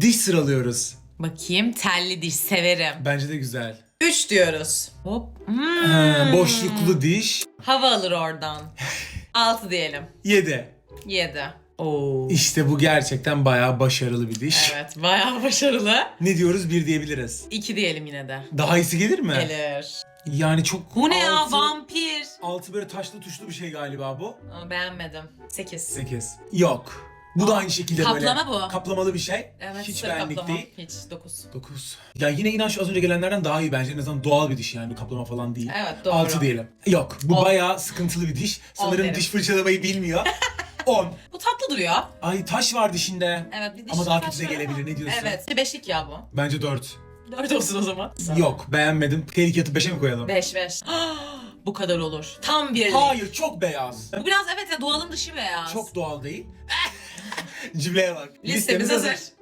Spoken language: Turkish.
Diş sıralıyoruz. Bakayım telli diş severim. Bence de güzel. 3 diyoruz. Hop. Hmm. Ha, boşluklu diş. Hava alır oradan. 6 diyelim. 7. 7. Oo. İşte bu gerçekten bayağı başarılı bir diş. Evet bayağı başarılı. Ne diyoruz? Bir diyebiliriz. 2 diyelim yine de. Daha iyisi gelir mi? Gelir. Yani çok Bu ne ya altı- vampir? Altı böyle taşlı tuşlu bir şey galiba bu. Ama beğenmedim. 8. 8. Yok. Bu da aynı şekilde Kaplama böyle. bu. Kaplamalı bir şey. Evet Hiç sır benlik kaplama. değil. Hiç 9. 9. Ya yine inan şu az önce gelenlerden daha iyi bence. En azından doğal bir diş yani. Kaplama falan değil. Evet doğru. 6 diyelim. Yok. Bu On. bayağı sıkıntılı bir diş. Sanırım derim. diş fırçalamayı bilmiyor. 10. Bu tatlı duruyor. Ay taş var dişinde. Evet bir diş Ama daha kötü de ama- gelebilir. Ne diyorsun? Evet. Beşlik ya bu. Bence 4. 4 olsun o zaman. Yok beğenmedim. Tehlike atıp 5'e mi koyalım? 5 5. Bu kadar olur. Tam bir. Hayır çok beyaz. Bu biraz evet ya doğalın dışı beyaz. Çok doğal değil. Cümleye bak. Listemiz hazır.